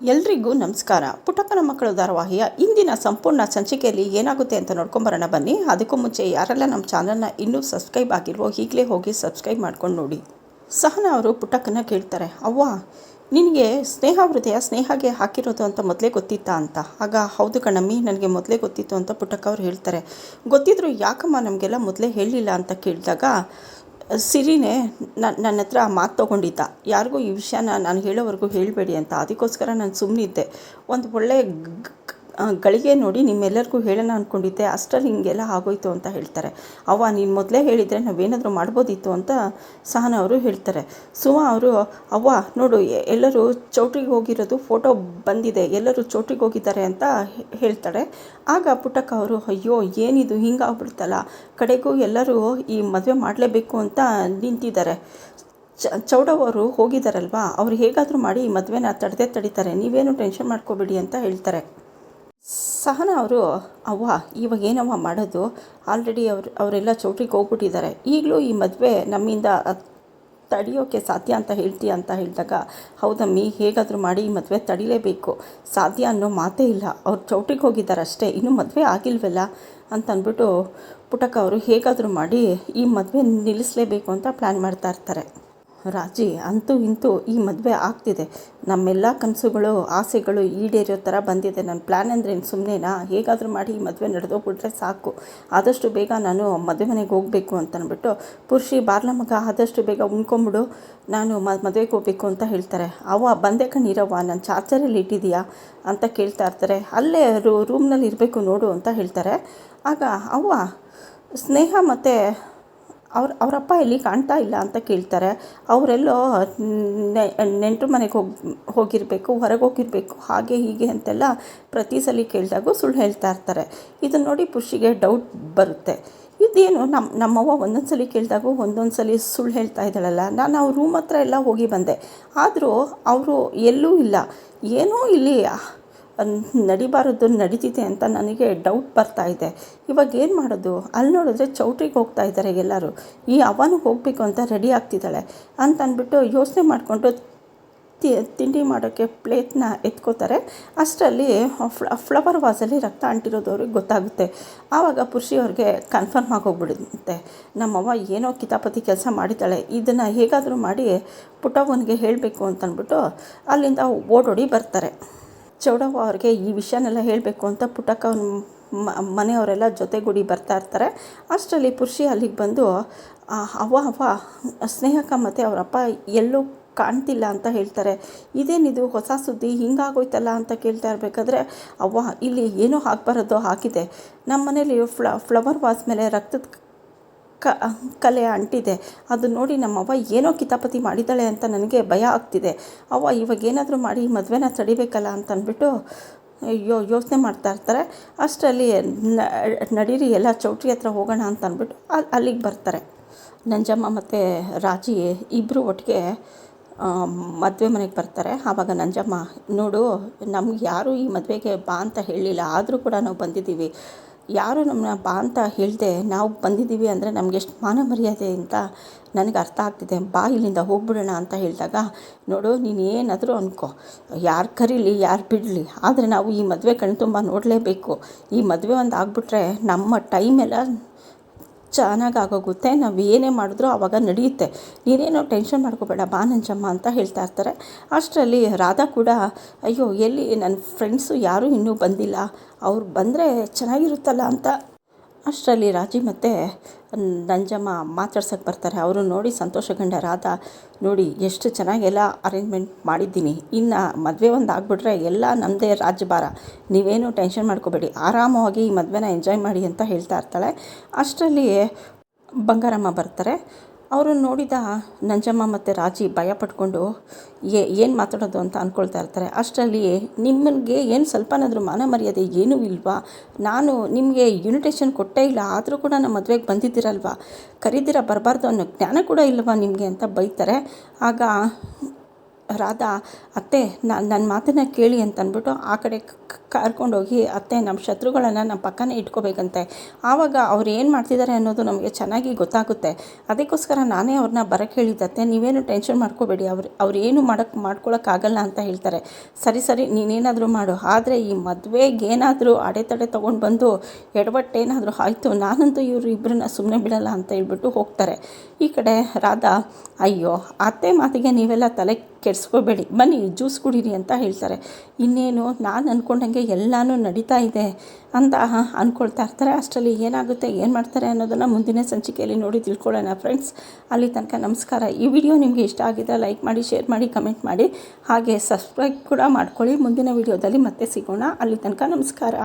ಎಲ್ರಿಗೂ ನಮಸ್ಕಾರ. ಪುಟಕನ ಮಕ್ಕಳು ಧಾರಾವಾಹಿಯ ಇಂದಿನ ಸಂಪೂರ್ಣ ಸಂಚಿಕೆಯಲ್ಲಿ ಏನಾಗುತ್ತೆ ಅಂತ ನೋಡ್ಕೊಂಬರೋಣ ಬನ್ನಿ. ಅದಕ್ಕೂ ಮುಂಚೆ ಯಾರೆಲ್ಲ ನಮ್ಮ ಚಾನಲ್ನ ಇನ್ನೂ ಸಬ್ಸ್ಕ್ರೈಬ್ ಆಗಿಲ್ವೋ ಈಗಲೇ ಹೋಗಿ ಸಬ್ಸ್ಕ್ರೈಬ್ ಮಾಡ್ಕೊಂಡು ನೋಡಿ. ಸಹನ ಅವರು ಪುಟಕನ ಕೇಳ್ತಾರೆ, ಅವ್ವ, ನಿನಗೆ ಸ್ನೇಹ ಹೃದಯ ಸ್ನೇಹಗೆ ಹಾಕಿರೋದು ಅಂತ ಮೊದಲೇ ಗೊತ್ತಿತ್ತಾ ಅಂತ? ಆಗ, ಹೌದು ಕಣಮ್ಮಿ, ನನಗೆ ಮೊದಲೇ ಗೊತ್ತಿತ್ತು ಅಂತ ಪುಟಕ ಅವ್ರು ಹೇಳ್ತಾರೆ. ಗೊತ್ತಿದ್ರು ಯಾಕಮ್ಮ ನಮಗೆಲ್ಲ ಮೊದಲೇ ಹೇಳಿಲ್ಲ ಅಂತ ಕೇಳಿದಾಗ ಸಿರಿನೇ ನನ್ನ ಹತ್ರ ಮಾತು ತೊಗೊಂಡಿದ್ದ. ಯಾರಿಗೂ ಈ ವಿಷಯನ ನಾನು ಹೇಳೋವರೆಗೂ ಹೇಳಬೇಡಿ ಅಂತ. ಅದಕ್ಕೋಸ್ಕರ ನಾನು ಸುಮ್ಮನಿದ್ದೆ ಒಂದು ಒಳ್ಳೆ ಗ್- ಆ, ಗಳಿಗೆ ನೋಡಿ ನಿಮ್ಮೆಲ್ಲರಿಗೂ ಹೇಳೋಣ ಅಂದ್ಕೊಂಡಿದ್ದೆ ಅಷ್ಟರಲ್ಲಿ ಹಿಂಗೆಲ್ಲ ಆಗೋಯ್ತು ಅಂತ ಹೇಳ್ತಾರೆ. ಅವ್ವ, ನೀನು ಮೊದಲೇ ಹೇಳಿದರೆ ನಾವೇನಾದರೂ ಮಾಡ್ಬೋದಿತ್ತು ಅಂತ ಸಹನ ಅವರು ಹೇಳ್ತಾರೆ. ಸುಮಾ ಅವರು, ಅವ್ವ, ನೋಡು ಎಲ್ಲರೂ ಚೌಟ್ರಿಗೆ ಹೋಗಿರೋದು ಫೋಟೋ ಬಂದಿದೆ, ಎಲ್ಲರೂ ಚೌಟ್ರಿಗೆ ಹೋಗಿದ್ದಾರೆ ಅಂತ ಹೇಳ್ತಾಳೆ ಆಗ ಪುಟ್ಟಕ್ಕ ಅವರು, ಅಯ್ಯೋ, ಏನಿದು, ಹಿಂಗಾಗ್ಬಿಡ್ತಲ್ಲ, ಕಡೆಗೂ ಎಲ್ಲರೂ ಈ ಮದುವೆ ಮಾಡಲೇಬೇಕು ಅಂತ ನಿಂತಿದ್ದಾರೆ. ಚ ಚೌಡವರು ಹೋಗಿದ್ದಾರಲ್ವಾ ಅವ್ರು ಹೇಗಾದರೂ ಮಾಡಿ ಈ ಮದುವೆನ ತಡೆದೇ ತಡೀತಾರೆ, ನೀವೇನು ಟೆನ್ಷನ್ ಮಾಡ್ಕೋಬೇಡಿ ಅಂತ ಹೇಳ್ತಾರೆ. ಸಹನ ಅವರು, ಅವ್ವ, ಇವಾಗ ಏನವ್ವ ಮಾಡೋದು? ಆಲ್ರೆಡಿ ಅವ್ರು, ಅವರೆಲ್ಲ ಚೌಟ್ರಿಗೆ ಹೋಗ್ಬಿಟ್ಟಿದ್ದಾರೆ. ಈಗಲೂ ಈ ಮದುವೆ ನಮ್ಮಿಂದ ತಡಿಯೋಕೆ ತಡೆಯೋಕ್ಕೆ ಸಾಧ್ಯ ಅಂತ ಹೇಳ್ತೀಯ ಅಂತ ಹೇಳಿದಾಗ ಹೌದಮ್ಮಿ ಹೇಗಾದರೂ ಮಾಡಿ ಈ ಮದುವೆ ತಡಿಲೇಬೇಕು. ಸಾಧ್ಯ ಅನ್ನೋ ಮಾತೇ ಇಲ್ಲ. ಅವ್ರು ಚೌಟ್ರಿಗೆ ಹೋಗಿದ್ದಾರೆ ಅಷ್ಟೇ. ಇನ್ನೂ ಮದುವೆ ಆಗಿಲ್ವಲ್ಲ? ಅಂತ ಅಂದ್ಬಿಟ್ಟು ಪುಟಕ ಅವರು ಹೇಗಾದರೂ ಮಾಡಿ ಈ ಮದುವೆ ನಿಲ್ಲಿಸಲೇಬೇಕು ಅಂತ ಪ್ಲ್ಯಾನ್ ಮಾಡ್ತಾ ಇರ್ತಾರೆ. ರಾಜಿ, ಅಂತೂ ಇಂತೂ ಈ ಮದುವೆ ಆಗ್ತಿದೆ. ನಮ್ಮೆಲ್ಲ ಕನಸುಗಳು, ಆಸೆಗಳು ಈಡೇರೋ ಥರ ಬಂದಿದೆ. ನನ್ನ ಪ್ಲ್ಯಾನ್ ಅಂದರೆ ಸುಮ್ಮನೆನಾ ಹೇಗಾದರೂ ಮಾಡಿ ಈ ಮದುವೆ ನಡೆದೋಗ್ಬಿಟ್ರೆ ಸಾಕು. ಆದಷ್ಟು ಬೇಗ ನಾನು ಮದುವೆ ಮನೆಗೆ ಹೋಗಬೇಕು ಅಂತ ಪುರುಷಿ ಬಾರ್ಲ ಮಗ ಆದಷ್ಟು ಬೇಗ ಉಣ್ಕೊಂಬಿಡು, ನಾನು ಮದುವೆಗೆ ಹೋಗಬೇಕು ಅಂತ ಹೇಳ್ತಾರೆ. ಅವ ಬಂದೆ ಕಣ್ಣೀರವ್ವ ನನ್ನ ಚಾರ್ಜರಲ್ಲಿ ಇಟ್ಟಿದೀಯಾ ಅಂತ ಕೇಳ್ತಾ ಇರ್ತಾರೆ. ಅಲ್ಲೇ ರೂ ರೂಮ್ನಲ್ಲಿ ಇರಬೇಕು ನೋಡು ಅಂತ ಹೇಳ್ತಾರೆ. ಆಗ ಅವ್ವ, ಸ್ನೇಹ ಮತ್ತು ಅವ್ರ ಅವರಪ್ಪ ಎಲ್ಲಿ ಕಾಣ್ತಾ ಇಲ್ಲ ಅಂತ ಕೇಳ್ತಾರೆ. ಅವರೆಲ್ಲೋ ನೆಂಟರು ಮನೆಗೆ ಹೋಗಿ, ಹೋಗಿರಬೇಕು, ಹೊರಗೆ ಹೋಗಿರಬೇಕು, ಹಾಗೆ ಹೀಗೆ ಅಂತೆಲ್ಲ ಪ್ರತಿ ಸಲ ಕೇಳಿದಾಗೂ ಸುಳ್ಳು ಹೇಳ್ತಾ ಇರ್ತಾರೆ. ಇದನ್ನು ನೋಡಿ ಪುಷಿಗೆ ಡೌಟ್ ಬರುತ್ತೆ. ಇದೇನು ನಮ್ಮ ನಮ್ಮವ್ವ ಒಂದೊಂದು ಸಲ ಕೇಳಿದಾಗೂ ಒಂದೊಂದು ಸಲ ಸುಳ್ಳು ಹೇಳ್ತಾ ಇದ್ದಾಳಲ್ಲ. ನಾನು ಅವ್ರ ರೂಮ್ ಹತ್ರ ಎಲ್ಲ ಹೋಗಿ ಬಂದೆ. ಆದರೂ ಅವರು ಎಲ್ಲೂ ಇಲ್ಲ. ಏನೂ ಇಲ್ಲಿ ನಡಿಬಾರದು, ನಡೀತಿದೆ ಅಂತ ನನಗೆ ಡೌಟ್ ಬರ್ತಾ ಇದೆ. ಇವಾಗ ಏನು ಮಾಡೋದು? ಅಲ್ಲಿ ನೋಡಿದ್ರೆ ಚೌಟ್ರಿಗೆ ಹೋಗ್ತಾ ಇದ್ದಾರೆ ಎಲ್ಲರೂ. ಈ ಅವನು ಹೋಗಬೇಕು ಅಂತ ರೆಡಿ ಆಗ್ತಿದ್ದಾಳೆ ಅಂತ ಅಂದ್ಬಿಟ್ಟು ಯೋಚನೆ ಮಾಡಿಕೊಂಡು ತಿಂಡಿ ಮಾಡೋಕ್ಕೆ ಪ್ಲೇಟ್ನ ಎತ್ಕೋತಾರೆ. ಅಷ್ಟರಲ್ಲಿ ಫ್ಲ ಫ್ಲವರ್ ವಾಸಲ್ಲಿ ರಕ್ತ ಅಂಟಿರೋದು ಅವ್ರಿಗೆ ಗೊತ್ತಾಗುತ್ತೆ. ಆವಾಗ ಪುರುಷಿಯವ್ರಿಗೆ ಕನ್ಫರ್ಮ್ ಆಗೋಗ್ಬಿಡುತ್ತೆ. ನಮ್ಮವ್ವ ಏನೋ ಕಿತಾಪತಿ ಕೆಲಸ ಮಾಡಿದ್ದಾಳೆ. ಇದನ್ನು ಹೇಗಾದರೂ ಮಾಡಿ ಪುಟ್ಟವ್ವನಿಗೆ ಹೇಳಬೇಕು ಅಂತಂದ್ಬಿಟ್ಟು ಅಲ್ಲಿಂದ ಓಡೋಡಿ ಬರ್ತಾರೆ. ಚೌಡವ್ವ ಅವ್ರಿಗೆ ಈ ವಿಷಯನೆಲ್ಲ ಹೇಳಬೇಕು ಅಂತ ಪುಟ್ಟಕ್ಕ ಮನೆಯವರೆಲ್ಲ ಜೊತೆಗೂಡಿ ಬರ್ತಾ ಇರ್ತಾರೆ. ಅಷ್ಟರಲ್ಲಿ ಪುರುಷಿ ಅಲ್ಲಿಗೆ ಬಂದು ಅವ ಅವ್ವ ಅವ್ವ ಸ್ನೇಹಕ್ಕ ಮತ್ತು ಅವರಪ್ಪ ಎಲ್ಲೂ ಕಾಣ್ತಿಲ್ಲ ಅಂತ ಹೇಳ್ತಾರೆ. ಇದೇನಿದು ಹೊಸ ಸುದ್ದಿ, ಹಿಂಗಾಗೋಯ್ತಲ್ಲ ಅಂತ ಕೇಳ್ತಾ ಇರಬೇಕಾದ್ರೆ, ಅವ್ವ, ಇಲ್ಲಿ ಏನೂ ಹಾಕ್ಬಾರದೋ ಹಾಕಿದೆ ನಮ್ಮ ಮನೇಲಿ ಫ್ಲ, ಫ್ಲವರ್ ವಾಸ್ ಮೇಲೆ ರಕ್ತದ ಕ, ಕಲೆ ಅಂಟಿದೆ. ಅದು ನೋಡಿ ನಮ್ಮವ್ವ ಏನೋ ಕಿತಾಪತಿ ಮಾಡಿದ್ದಾಳೆ ಅಂತ ನನಗೆ ಭಯ ಆಗ್ತಿದೆ. ಅವ್ವ, ಇವಾಗ ಏನಾದರೂ ಮಾಡಿ ಮದುವೆನ ತಡಿಬೇಕಲ್ಲ ಅಂತ ಅಂದ್ಬಿಟ್ಟು ಯೋ ಯೋಚನೆ ಮಾಡ್ತಾ ಇರ್ತಾರೆ. ಅಷ್ಟರಲ್ಲಿ ನಡೀರಿ, ಎಲ್ಲ ಚೌಟ್ರಿ ಹತ್ರ ಹೋಗೋಣ ಅಂತ ಅಂದ್ಬಿಟ್ಟು ಅಲ್ಲಿ ಅಲ್ಲಿಗೆ ಬರ್ತಾರೆ. ನಂಜಮ್ಮ ಮತ್ತು ರಾಜಿ ಇಬ್ಬರು ಒಟ್ಟಿಗೆ ಮದುವೆ ಮನೆಗೆ ಬರ್ತಾರೆ. ಆವಾಗ ನಂಜಮ್ಮ, ನೋಡು, ನಮ್ಗೆ ಯಾರೂ ಈ ಮದುವೆಗೆ ಬಾ ಅಂತ ಹೇಳಿಲ್ಲ. ಆದರೂ ಕೂಡ ನಾವು ಬಂದಿದ್ದೀವಿ. ಯಾರು ನಮ್ಮನ್ನ ಬಾ ಅಂತ ಹೇಳಿದೆ ನಾವು ಬಂದಿದ್ದೀವಿ ಅಂದರೆ ನಮ್ಗೆ ಎಷ್ಟು ಮಾನ ಮರ್ಯಾದೆ ಅಂತ ನನಗೆ ಅರ್ಥ ಆಗ್ತಿದೆ. ಬಾ ಇಲ್ಲಿಂದ ಹೋಗ್ಬಿಡೋಣ ಅಂತ ಹೇಳಿದಾಗ, ನೋಡು, ನೀನು ಏನಾದರೂ ಅನ್ಕೋ. ಯಾರು ಕರೀಲಿ, ಯಾರು ಬಿಡಲಿ, ಆದರೆ ನಾವು ಈ ಮದುವೆ ಕಣ್ತುಂಬ ನೋಡಲೇಬೇಕು. ಈ ಮದುವೆ ಒಂದು ಆಗಿಬಿಟ್ರೆ ನಮ್ಮ ಟೈಮೆಲ್ಲ ಚೆನ್ನಾಗಿ ಆಗೋಗುತ್ತೆ ನಾವು ಏನೇ ಮಾಡಿದ್ರೂ ಆವಾಗ ನಡೆಯುತ್ತೆ. ನೀನೇನೋ ಟೆನ್ಷನ್ ಮಾಡ್ಕೋಬೇಡ, ಬಾ ನಂಜಮ್ಮ ಅಂತ ಹೇಳ್ತಾ ಇರ್ತಾರೆ. ಅಷ್ಟರಲ್ಲಿ ರಾಧಾ ಕೂಡ, ಅಯ್ಯೋ, ಎಲ್ಲಿ ನನ್ನ ಫ್ರೆಂಡ್ಸು ಯಾರೂ ಇನ್ನೂ ಬಂದಿಲ್ಲ, ಅವ್ರು ಬಂದರೆ ಚೆನ್ನಾಗಿರುತ್ತಲ್ಲ ಅಂತ ಅಷ್ಟರಲ್ಲಿ ರಾಜಿ ಮತ್ತು, ನಂಜಮ್ಮ ಮಾತಾಡ್ಸೋಕೆ ಬರ್ತಾರೆ. ಅವರು ನೋಡಿ ಸಂತೋಷಗೊಂಡ ರಾಧ, ನೋಡಿ, ಎಷ್ಟು ಚೆನ್ನಾಗೆಲ್ಲ ಅರೇಂಜ್ಮೆಂಟ್ ಮಾಡಿದ್ದೀನಿ. ಇನ್ನು ಮದುವೆ ಒಂದು ಆಗಿಬಿಟ್ರೆ ಎಲ್ಲ ನಮ್ಮದೇ ರಾಜ್ಯಭಾರ. ನೀವೇನು ಟೆನ್ಷನ್ ಮಾಡ್ಕೋಬೇಡಿ. ಆರಾಮವಾಗಿ ಈ ಮದುವೆನ ಎಂಜಾಯ್ ಮಾಡಿ ಅಂತ ಹೇಳ್ತಾ ಇರ್ತಾಳೆ. ಅಷ್ಟರಲ್ಲಿ ಬಂಗಾರಮ್ಮ ಬರ್ತಾರೆ. ಅವರು ನೋಡಿದ ನಂಜಮ್ಮ ಮತ್ತು ರಾಜಿ ಭಯ ಪಟ್ಕೊಂಡು, ಏ, ಏನು ಮಾತಾಡೋದು ಅಂತ ಅಂದ್ಕೊಳ್ತಾ ಇರ್ತಾರೆ. ಅಷ್ಟರಲ್ಲಿ ನಿಮಗೆ ಏನು ಸ್ವಲ್ಪನಾದರೂ ಮಾನ ಮರ್ಯಾದೆ ಏನೂ ಇಲ್ವಾ? ನಾನು ನಿಮಗೆ ಇನ್ವಿಟೇಷನ್ ಕೊಟ್ಟೇ ಇಲ್ಲ, ಆದರೂ ಕೂಡ ನಮ್ಮ ಮದುವೆಗೆ ಬಂದಿದ್ದೀರಲ್ವಾ? ಕರೀದಿರ ಬರಬಾರ್ದು ಅನ್ನೋ ಜ್ಞಾನ ಕೂಡ ಇಲ್ವಾ ನಿಮಗೆ? ಅಂತ ಬೈತಾರೆ. ಆಗ ರಾಧಾ, ಅತ್ತೆ ನನ್ನ ಮಾತನ್ನು ಕೇಳಿ ಅಂತಂದ್ಬಿಟ್ಟು ಆ ಕಡೆ ಕರ್ಕೊಂಡೋಗಿ, ಅತ್ತೆ ನಮ್ಮ ಶತ್ರುಗಳನ್ನು ನಮ್ಮ ಪಕ್ಕನೇ ಇಟ್ಕೋಬೇಕಂತೆ. ಆವಾಗ ಅವ್ರು ಏನು ಮಾಡ್ತಿದ್ದಾರೆ ಅನ್ನೋದು ನಮಗೆ ಚೆನ್ನಾಗಿ ಗೊತ್ತಾಗುತ್ತೆ. ಅದಕ್ಕೋಸ್ಕರ ನಾನೇ ಅವ್ರನ್ನ ಬರಕ್ಕೆ ಹೇಳಿದ್ದತ್ತೆ ನೀವೇನು ಟೆನ್ಷನ್ ಮಾಡ್ಕೋಬೇಡಿ. ಅವ್ರು ಅವ್ರು ಏನು ಮಾಡೋಕ್ಕೆ ಮಾಡ್ಕೊಳ್ಳೋಕ್ಕಾಗಲ್ಲ ಅಂತ ಹೇಳ್ತಾರೆ. ಸರಿ ಸರಿ, ನೀನೇನಾದರೂ ಮಾಡು. ಆದರೆ ಈ ಮದುವೆಗೆ ಏನಾದರೂ ಅಡೆತಡೆ ತೊಗೊಂಡು ಬಂದು ಎಡವಟ್ಟೇನಾದರೂ ಆಯಿತು, ನಾನಂತೂ ಇವರು ಇಬ್ಬರನ್ನ ಸುಮ್ಮನೆ ಬಿಡಲ್ಲ ಅಂತ ಹೇಳ್ಬಿಟ್ಟು ಹೋಗ್ತಾರೆ. ಈ ಕಡೆ ರಾಧಾ, ಅಯ್ಯೋ, ಅತ್ತೆ ಮಾತಿಗೆ ನೀವೆಲ್ಲ ತಲೆ ಕೆಡಿಸ್ಕೋಬೇಡಿ. ಬನ್ನಿ, ಜ್ಯೂಸ್ ಕುಡೀರಿ ಅಂತ ಹೇಳ್ತಾರೆ. ಇನ್ನೇನು, ನಾನು ಅಂದ್ಕೊಂಡಂಗೆ ಎಲ್ಲನೂ ನಡೀತಾ ಇದೆ ಅಂತ ಅಂದ್ಕೊಳ್ತಾ ಇರ್ತಾರೆ. ಅಷ್ಟರಲ್ಲಿ ಏನಾಗುತ್ತೆ, ಏನು ಮಾಡ್ತಾರೆ ಅನ್ನೋದನ್ನು ಮುಂದಿನ ಸಂಚಿಕೆಯಲ್ಲಿ ನೋಡಿ ತಿಳ್ಕೊಳ್ಳೋಣ ಫ್ರೆಂಡ್ಸ್. ಅಲ್ಲಿ ತನಕ ನಮಸ್ಕಾರ. ಈ ವಿಡಿಯೋ ನಿಮಗೆ ಇಷ್ಟ ಆಗಿದೆ ಲೈಕ್ ಮಾಡಿ, ಶೇರ್ ಮಾಡಿ, ಕಮೆಂಟ್ ಮಾಡಿ. ಹಾಗೆ ಸಬ್ಸ್ಕ್ರೈಬ್ ಕೂಡ ಮಾಡ್ಕೊಳ್ಳಿ. ಮುಂದಿನ ವಿಡಿಯೋದಲ್ಲಿ ಮತ್ತೆ ಸಿಗೋಣ. ಅಲ್ಲಿ ತನಕ ನಮಸ್ಕಾರ.